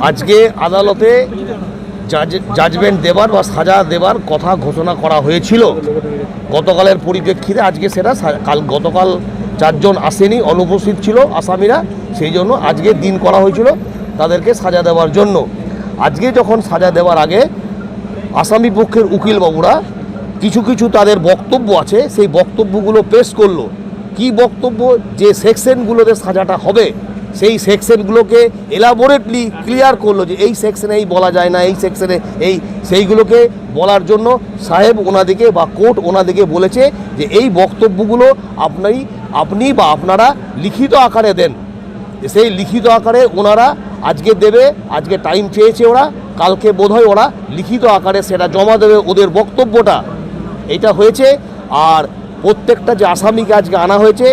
আজকে আদালতে জাজ জাজমেন্ট দেবার বা সাজা দেবার কথা ঘোষণা করা হয়েছিল। গতকালের পরিপ্রেক্ষিতে আজকে সেটা কাল গতকাল চারজন আসেনি, অনুপস্থিত ছিল আসামিরা, সেই জন্য আজকে দিন করা হয়েছিল তাদেরকে সাজা দেওয়ার জন্য। আজকে যখন সাজা দেওয়ার আগে আসামি পক্ষের উকিলবাবুরা কিছু কিছু তাদের বক্তব্য আছে, সেই বক্তব্যগুলো পেশ করল। কি বক্তব্য? যে সেকশনগুলোতে সাজাটা হবে সেই সেকশনগুলোকে এলাবোরেটলি ক্লিয়ার করল যে এই সেকশনে এই বলা যায় না, এই সেকশনে এই সেইগুলোকে বলার জন্য সাহেব ওনাদিকে বা কোর্ট ওনাদিকে বলেছে যে এই বক্তব্যগুলো আপনি আপনি বা আপনারা লিখিত আকারে দেন। সেই লিখিত আকারে ওনারা আজকে দেবে, আজকে টাইম চেয়েছে ওরা, কালকে বোধহয় ওরা লিখিত আকারে সেটা জমা দেবে ওদের বক্তব্যটা। এটা হয়েছে, আর প্রত্যেকটা যে আসামিকে আজকে আনা হয়েছে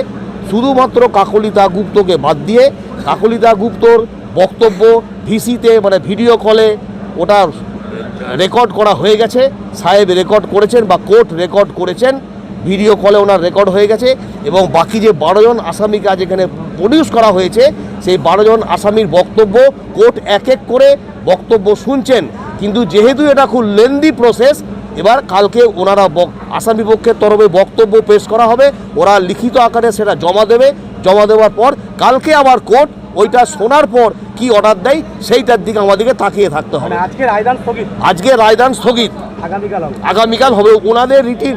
শুধুমাত্র কাকলিতা গুপ্তকে বাদ দিয়ে কাকলিতা গুপ্তর বক্তব্য ভিসিতে মানে ভিডিও কলে ওটা রেকর্ড করা হয়ে গেছে। সাহেব রেকর্ড করেছেন বা কোর্ট রেকর্ড করেছেন। ভিডিও কলে ওনার রেকর্ড হয়ে গেছে এবং বাকি যে বারো জন আসামিকে আজ এখানে প্রডিউস করা হয়েছে, সেই বারো জন আসামির বক্তব্য কোর্ট এক এক করে বক্তব্য শুনছেন। কিন্তু যেহেতু এটা খুব লেন্দি প্রসেস এবার কালকে ওনারা আসামি পক্ষের তরফে বক্তব্য পেশ করা হবে। ওরা লিখিত আকারে সেটা জমা দেবে। জমা দেওয়ার পর কালকে আবার কোর্ট ওইটা শোনার পর কি অর্ডার দেয় সেইটার দিকে আমাদেরকে তাকিয়ে থাকতে হবে। মানে আজকে রায়দান স্থগিত? আজকে রায়দান স্থগিত। আগামীকাল হবে। ওনাদের রিটিন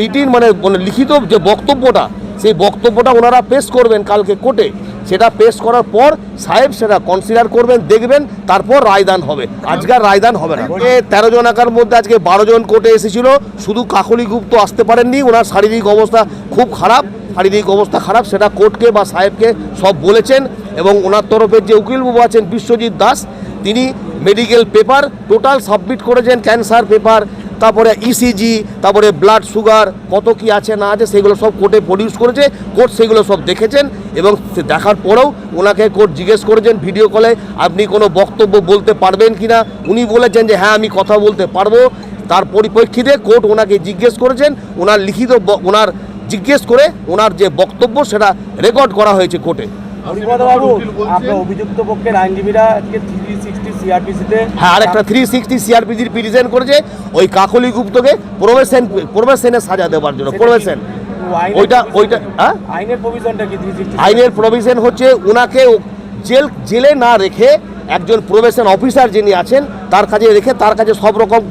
রিটিন মানে মানে লিখিত যে বক্তব্যটা সেই বক্তব্যটা ওনারা পেশ করবেন কালকে কোর্টে। সেটা পেশ করার পর সাহেব সেটা কনসিডার করবেন দেখবেন তারপর রায়দান হবে। আজকে আর রায়দান হবে না। এ তেরো জন একার মধ্যে আজকে বারো জন কোর্টে এসেছিল। শুধু কাকলি গুপ্ত আসতে পারেননি ওনার শারীরিক অবস্থা খুব খারাপ। শারীরিক অবস্থা খারাপ সেটা কোর্টকে বা সাহেবকে সব বলেছেন এবং ওনার তরফের যে উকিল উকিলবাবু আছেন বিশ্বজিৎ দাস তিনি মেডিকেল পেপার টোটাল সাবমিট করেছেন ক্যান্সার পেপার তারপরে ইসিজি তারপরে ব্লাড সুগার কত কি আছে, না আছে, সেগুলো সব কোর্টে প্রডিউস করেছে। কোর্ট সেগুলো সব দেখেছেন এবং দেখার পরেও ওনাকে কোর্ট জিজ্ঞেস করেছেন ভিডিও কলে আপনি কোনো বক্তব্য বলতে পারবেন কি না উনি বলেছেন যে হ্যাঁ আমি কথা বলতে পারব। তার পরিপ্রেক্ষিতে কোর্ট ওনাকে জিজ্ঞেস করেছেন। ওনার লিখিত ওনার জিজ্ঞেস করে ওনার যে বক্তব্য, সেটা রেকর্ড করা হয়েছে কোর্টে হরিপদ বাবু আপনার অভিযুক্ত পক্ষের আইনজীবীরা আজকে থ্রি সিক্সটি সিআরপিসিতে হ্যাঁ আরেকটা থ্রি সিক্সটি সিআরপিজির পিটিশন করেছে। ওই কাকলি গুপ্তকে প্রবেশন প্রবেশনে সাজা দেওয়ার জন্য প্রবেশন। ওইটা ওইটা হ্যাঁ? আইনের প্রভিশনটা কি আইনের প্রভিশন হচ্ছে ওনাকে জেল জেলে না রেখে একজন প্রবেশন অফিসার যিনি আছেন তার কাছে রেখে তার কাছে সব রকম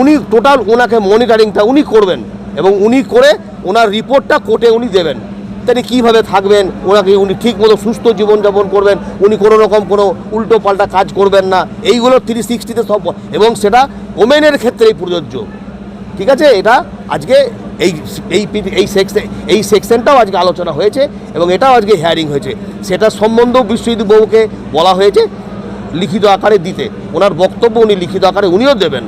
উনি টোটাল ওনাকে মনিটরিংটা উনি করবেন এবং উনি করে ওনার রিপোর্টটা কোর্টে উনি দেবেন। তিনি কীভাবে থাকবেন? ওনাকে উনি ঠিক মতো সুস্থ জীবনযাপন করবেন, উনি কোনো রকম কোনো উল্টো পাল্টা কাজ করবেন না। এইগুলো থ্রি সিক্সটিতে সব এবং সেটা ওমেনের ক্ষেত্রেই প্রযোজ্য। ঠিক আছে? এটা আজকে এই এই এই সেকশন এই সেকশনটাও আজকে আলোচনা হয়েছে এবং এটাও আজকে হিয়ারিং হয়েছে। সেটা সম্বন্ধেও বিশ্বজিৎ বাবুকে বলা হয়েছে লিখিত আকারে দিতে। ওনার বক্তব্য উনি লিখিত আকারে উনিও দেবেন।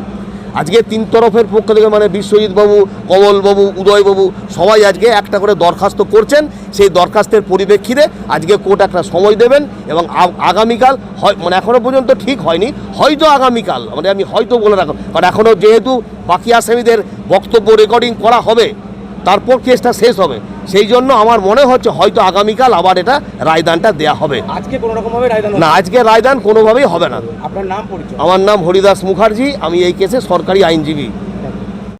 আজকে তিন তরফের পক্ষ থেকে মানে বিশ্বজিৎ বাবু কমলবাবু, উদয়বাবু সবাই আজকে একটা করে দরখাস্ত করছেন। সেই দরখাস্তের পরিপ্রেক্ষিতে আজকে কোর্ট একটা সময় দেবেন এবং আগামীকাল হয় মানে এখনও পর্যন্ত ঠিক হয়নি, হয়তো আগামীকাল মানে আমি হয়তো বলে রাখলাম কারণ এখনও যেহেতু বাকি আসামিদের বক্তব্য রেকর্ডিং করা হবে, তারপর কেসটা শেষ হবে। সেই জন্য আমার মনে হচ্ছে হয়তো আগামীকাল আবার এটা রায়দানটা দেয়া হবে। আজকে কোনো রকম ভাবে রায়দান না আজকে রায়দান কোনোভাবেই হবে না। আপনার নাম পরিচয়? আমার নাম হরিদাস মুখার্জি আমি এই কেসে সরকারি আইনজীবী।